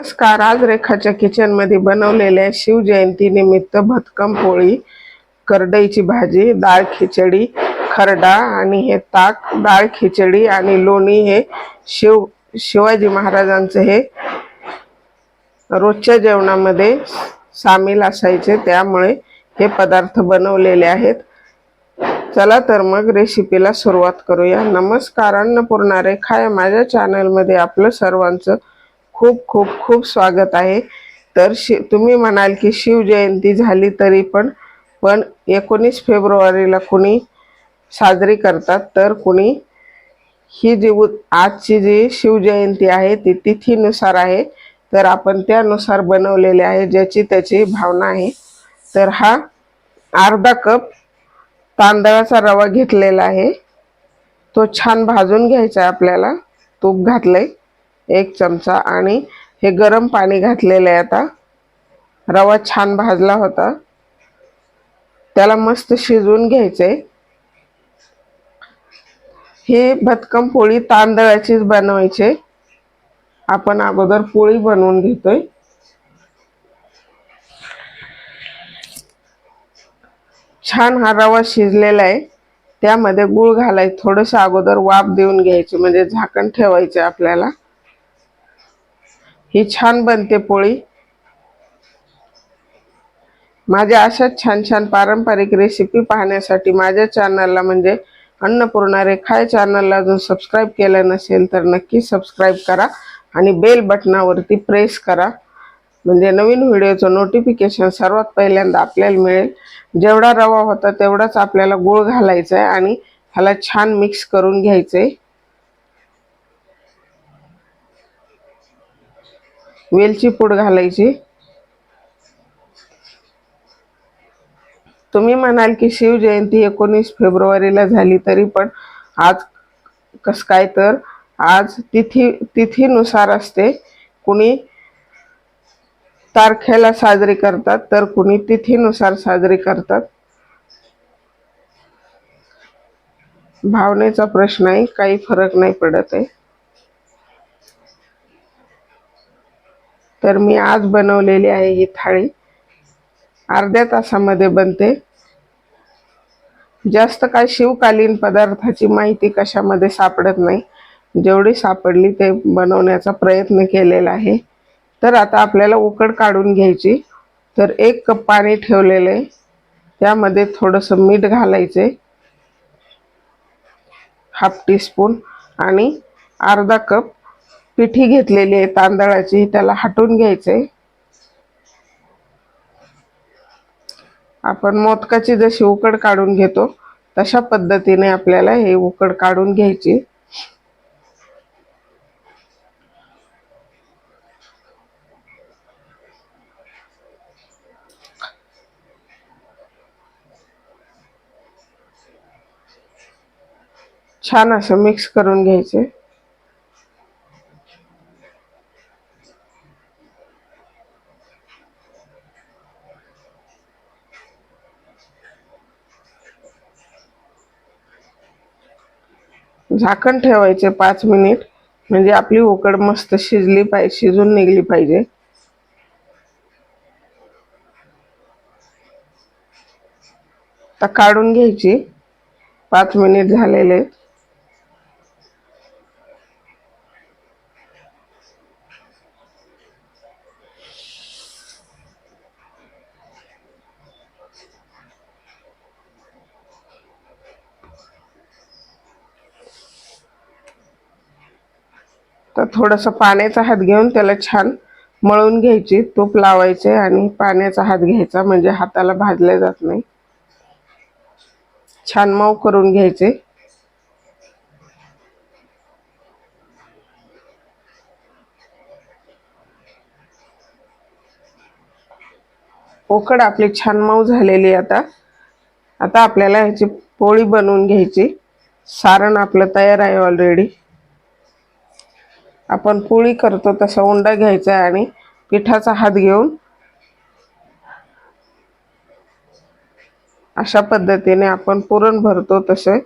नमस्कार. आज रेखाच्या किचनमध्ये बनवलेल्या शिवजयंती निमित्त भतकम पोळी करडईची भाजी डाळ खिचडी खरडा आणि हे ताक डाळ खिचडी आणि लोणी हे शिव शिवाजी महाराजांचं हे रोजच्या जेवणामध्ये सामील असायचे. त्यामुळे हे पदार्थ बनवलेले आहेत. चला तर मग रेसिपीला सुरुवात करूया. नमस्कार अन्नपूर्णा रेखा. या माझ्या चॅनलमध्ये आपलं सर्वांचं खूप खूप खूप स्वागत आहे. तर शि तुम्ही म्हणाल की शिवजयंती झाली तरी पण पण एकोणीस फेब्रुवारीला कुणी साजरी करतात तर कुणी ही जी उ- आजची जी शिवजयंती आहे ती तिथीनुसार आहे. तर आपण त्यानुसार बनवलेले आहे ज्याची त्याची भावना आहे. तर हा अर्धा कप तांदळाचा रवा घेतलेला आहे. तो छान भाजून घ्यायचा आहे आपल्याला. तूप घातलंय. एक चमचा आणि हे गरम पाणी घातलेलं आहे आता. रवा छान भाजला होता. त्याला मस्त शिजवून घ्यायचे. ही भतकम पोळी तांदळाचीच बनवायचे. आपण अगोदर पोळी बनवून घेतोय. छान हा रवा शिजलेला आहे. त्यामध्ये गुळ घालायचं थोडंसं अगोदर वाफ देऊन घ्यायचे म्हणजे झाकण ठेवायचे आपल्याला. ही छान बनते पोळी. माझ्या अशाच छान छान पारंपरिक रेसिपी पाहण्यासाठी माझ्या चॅनलला म्हणजे अन्नपूर्णा रेखाय चॅनलला अजून सबस्क्राईब केलं नसेल तर नक्की सबस्क्राईब करा आणि बेल बटनावरती प्रेस करा. म्हणजे नवीन व्हिडिओचं नोटिफिकेशन सर्वात पहिल्यांदा आपल्याला मिळेल. जेवढा रवा होता तेवढाच आपल्याला गूळ घालायचा आहे आणि ह्याला छान मिक्स करून घ्यायचं आहे वेलची पूड घालायची. तुम्ही म्हणाल की शिवजयंती एकोणीस फेब्रुवारीला झाली तरी पण आज कस काय तर आज तिथी तिथीनुसार असते. कुणी तारखेला साजरी करतात तर कुणी तिथीनुसार साजरी करतात. भावनेचा प्रश्न आहे काही फरक नाही पडत आहे. तर मी आज बनवलेली आहे ही थाळी. अर्ध्या तासामध्ये बनते. जास्त काय शिवकालीन पदार्थाची माहिती कशामध्ये सापडत नाही. जेवढी सापडली ते बनवण्याचा प्रयत्न केलेला आहे. तर आता आपल्याला उकड काढून घ्यायची. तर एक कप पाणी ठेवलेलं. आहे त्यामध्ये थोडंसं मीठ घालायचे. हाफ टीस्पून आणि अर्धा कप पिठी घेतलेली आहे तांदळाची त्याला हटून घ्यायचे. आपण मोदकाची जशी उकड काढून घेतो तशा पद्धतीने आपल्याला हे उकड काढून घ्यायची. छान असं मिक्स करून घ्यायचे. झाकण ठेवायचे पाच मिनिट. म्हणजे आपली उकड मस्त शिजली पाहिजे शिजून निघली पाहिजे. आता काढून घ्यायची. पाच मिनिट झालेले तर थोडंसं पाण्याचा हात घेऊन त्याला छान मळून घ्यायची. तूप लावायचे आणि पाण्याचा हात घ्यायचा म्हणजे हाताला भाजले जात नाही. छान मऊ करून घ्यायचे. पोकड आपली छान मऊ झालेली आता. आता आपल्याला ह्याची पोळी बनवून घ्यायची. सारण आपलं तयार आहे ऑलरेडी आपण पोळी करतो तसा उंडा घ्यायचा आणि पिठाचा हात घेऊन अशा पद्धतीने आपण पुरण भरतो तसे.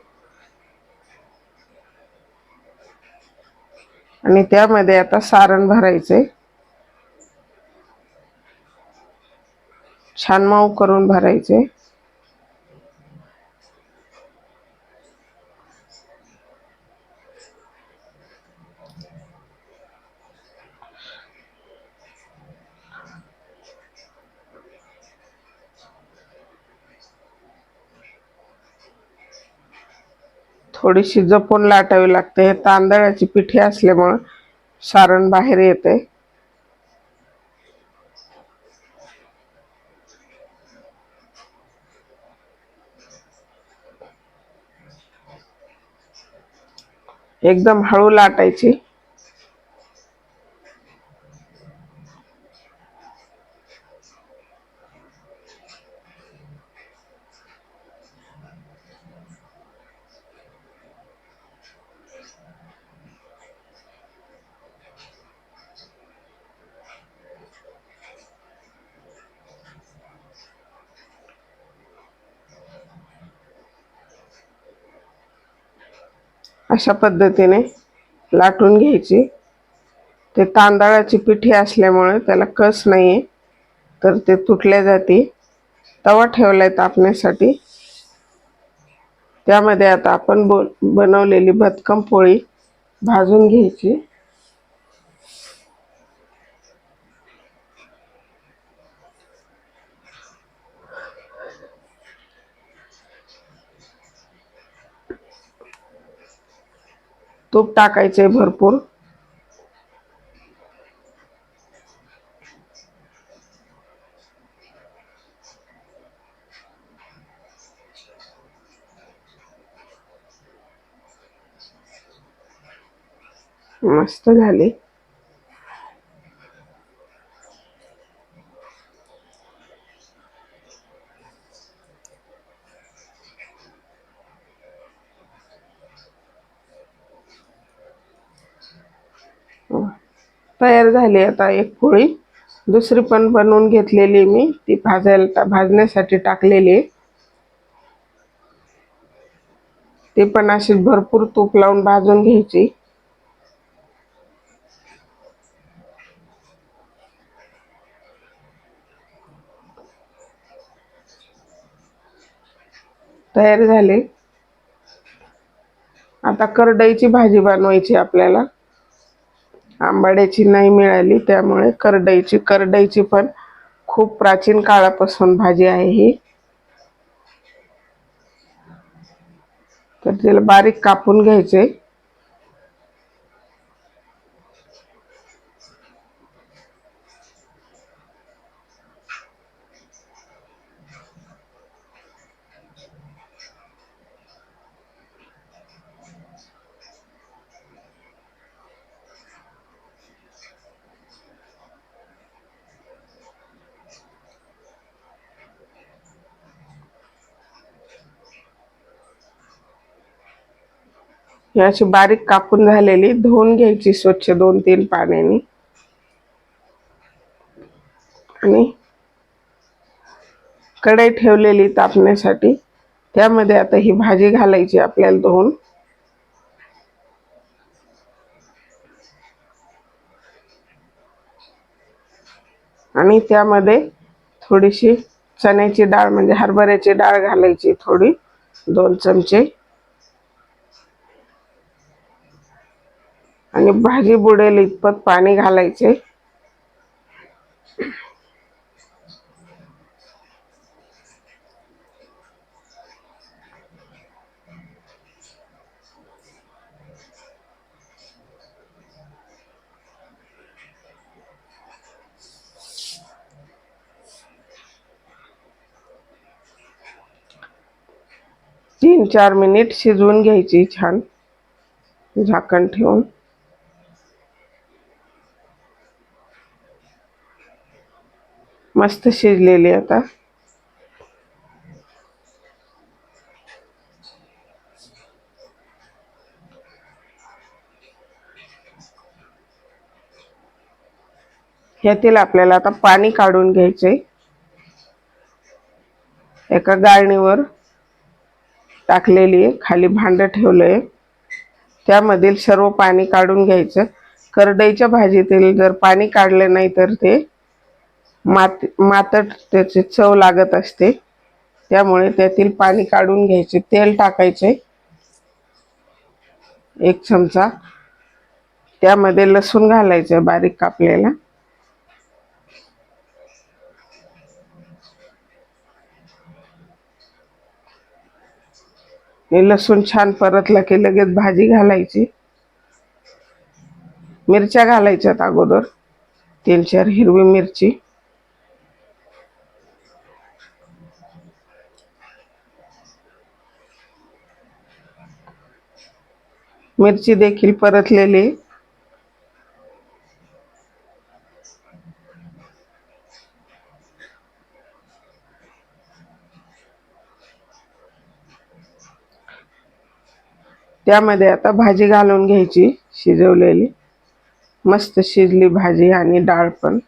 आणि त्यामध्ये आता सारण भरायचे. छान मऊ करून भरायचे. थोडीशी जपून लाटावी लागते. हे तांदळाची पिठी असल्यामुळं सारण बाहेर येते. एकदम हळू लाटायची. अशा पद्धतीने लाटून घ्यायची. ते तांदळाची पिठी असल्यामुळे त्याला कस नाही आहे तर ते तुटले जाते. तवा ठेवला आहे तापण्यासाठी त्यामध्ये आता आपण बो बनवलेली भत्कम पोळी भाजून घ्यायची. तूप टाकायचे भरपूर. मस्त झाली. तयार झाली आता एक पोळी. दुसरी पण बनवून घेतलेली मी. ती भाजायला भाजण्यासाठी टाकलेली आहे. ती पण अशी भरपूर तूप लावून भाजून घ्यायची. तयार झाले. आता करडईची भाजी बनवायची आपल्याला. आंबाड्याची नाही मिळाली त्यामुळे करडईची करडईची पण खूप प्राचीन काळापासून भाजी आहे ही. तर तिला बारीक कापून घ्यायचे. ही अशी बारीक कापून झालेली धुवून घ्यायची स्वच्छ दोन तीन पाण्याने. आणि कढई ठेवलेली तापण्यासाठी. त्यामध्ये आता ही भाजी घालायची आपल्याला धुवून. आणि त्यामध्ये थोडीशी चण्याची डाळ म्हणजे हरभऱ्याची डाळ घालायची थोडी दोन चमचे. आणि भाजी बुडेल इतपत पाणी घालायचे. तीन चार मिनिट शिजवून घ्यायची छान झाकण ठेवून. मस्त शिजलेली आता. ह्यातील आपल्याला आता पाणी काढून घ्यायचे एका गाळणीवर टाकलेली आहे खाली भांडं ठेवलंय. त्यामधील सर्व पाणी काढून घ्यायचं. करडईच्या भाजीतील जर पाणी काढले नाही तर ते मात मातट त्याची चव लागत असते. त्यामुळे त्यातील पाणी काढून घ्यायचे. तेल टाकायचे. एक चमचा. त्यामध्ये लसूण घालायचं बारीक कापलेला. लसूण छान परतला की लगेच भाजी घालायची. मिरच्या घालायच्यात अगोदर. तीन चार हिरवी मिरची. मिरची देखील परतलेली. त्यामध्ये आता भाजी घालून घ्यायची शिजवलेली. मस्त शिजली भाजी आणि डाळ पण.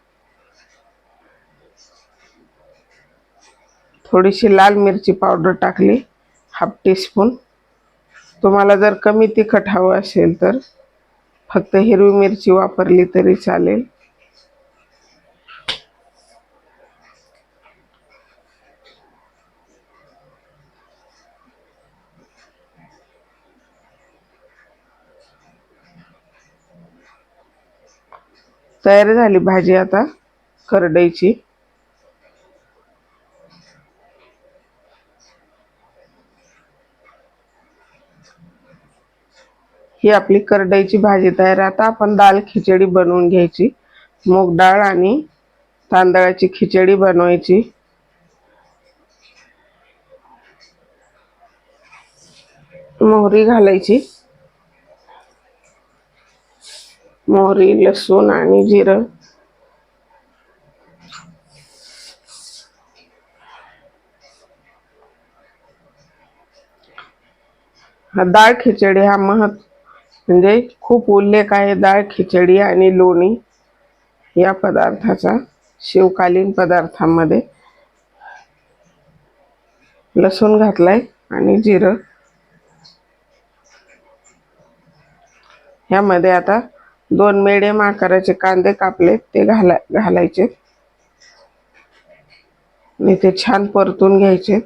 थोडीशी लाल मिरची पावडर टाकली हाफ टीस्पून. तुम्हाला जर कमी तिखट हवं असेल तर फक्त हिरवी मिरची वापरली तरी चालेल. तयार झाली भाजी आता करडईची. ही आपली करडईची भाजी तयार आता आपण दाल खिचडी बनवून घ्यायची. मूग डाळ आणि तांदळाची खिचडी बनवायची. मोहरी घालायची. मोहरी लसूण आणि जिरं. हा डाळ खिचडी हा महत् म्हणजे खूप उल्लेख आहे डाळ खिचडी आणि लोणी या पदार्थाचा शिवकालीन पदार्थांमध्ये. लसूण घातलाय आणि जिरं. ह्यामध्ये आता दोन मिडियम आकाराचे कांदे कापले ते घाला घालायचे. आणि ते छान परतून घ्यायचे.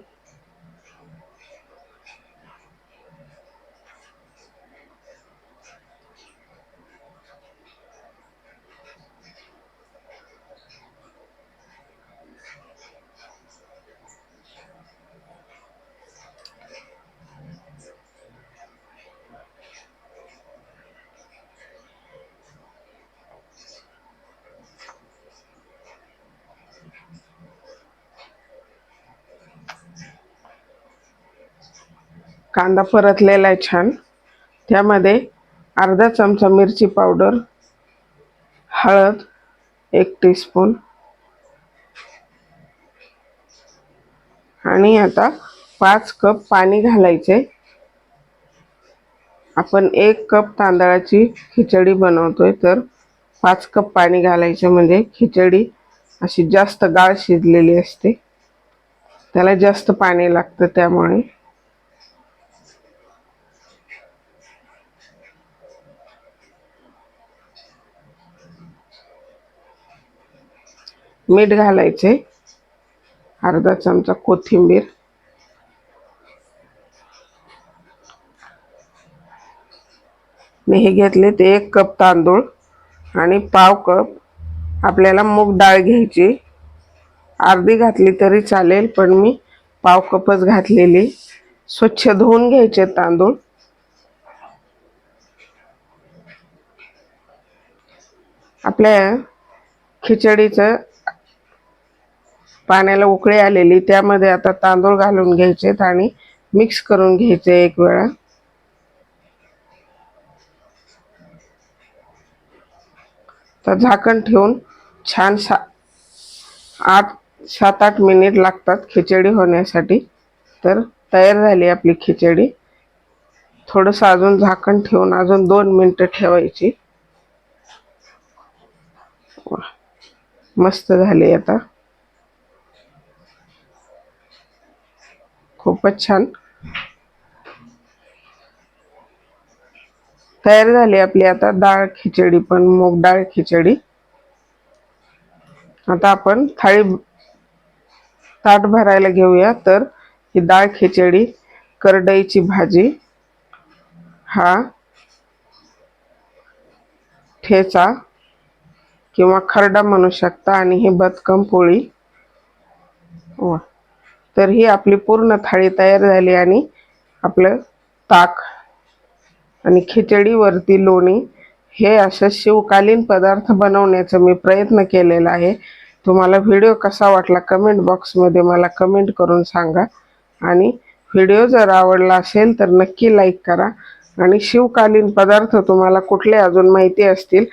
कांदा परतलेला आहे छान. त्यामध्ये अर्धा चमचा मिरची पावडर हळद एक टीस्पून आणि आता पाच कप पाणी घालायचे. आपण एक कप तांदळाची खिचडी बनवतोय तर पाच कप पाणी घालायचे. म्हणजे खिचडी अशी जास्त गाळ शिजलेली असते. त्याला जास्त पाणी लागतं त्यामुळे. मीठ घालायचे. अर्धा चमचा कोथिंबीर. मी हे घेतले ते एक कप तांदूळ आणि पाव कप. आपल्याला मूग डाळ घ्यायची. अर्धी घातली तरी चालेल पण मी पाव कपच घातलेली. स्वच्छ धुवून घ्यायचे तांदूळ. आपल्या खिचडीचं पाण्याला उकळी आलेली त्यामध्ये आता तांदूळ घालून घ्यायचेत आणि मिक्स करून घ्यायचे एक वेळा. तर झाकण ठेवून छान सा आठ सात आठ मिनिट लागतात खिचडी होण्यासाठी. तर तयार झाली आपली खिचडी. थोडंसं अजून झाकण ठेवून अजून दोन मिनटं ठेवायची. मस्त झाली आता. खूपच छान. तयार झाली आपली आता डाळ खिचडी पण मूग डाळ खिचडी. आता आपण थाळी ताट भरायला घेऊया. तर ही डाळ खिचडी करडईची भाजी हा ठेचा किंवा खरडा म्हणू शकता आणि ही बदकम पोळी. वा. तर ही आपली पूर्ण थाळी तयार झाली आणि आपलं ताक आणि खिचडीवरती लोणी हे असं शिवकालीन पदार्थ बनवण्याचा मी प्रयत्न केलेला आहे. तुम्हाला व्हिडिओ कसा वाटला कमेंट बॉक्समध्ये मला कमेंट करून सांगा. आणि व्हिडिओ जर आवडला असेल तर नक्की लाईक करा. आणि शिवकालीन पदार्थ तुम्हाला कुठले अजून माहिती असतील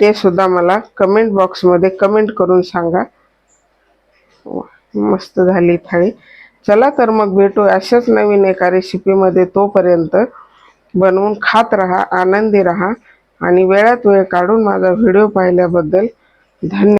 ते सुद्धा मला कमेंट बॉक्समध्ये कमेंट करून सांगा. वा, मस्त झाली थाळी. चला तर मग भेटू अशाच नवीन एका रेसिपीमध्ये तोपर्यंत. बनवून खात राहा आनंदी राहा आणि वेळात वेळ काढून माझा व्हिडिओ पाहिल्याबद्दल धन्यवाद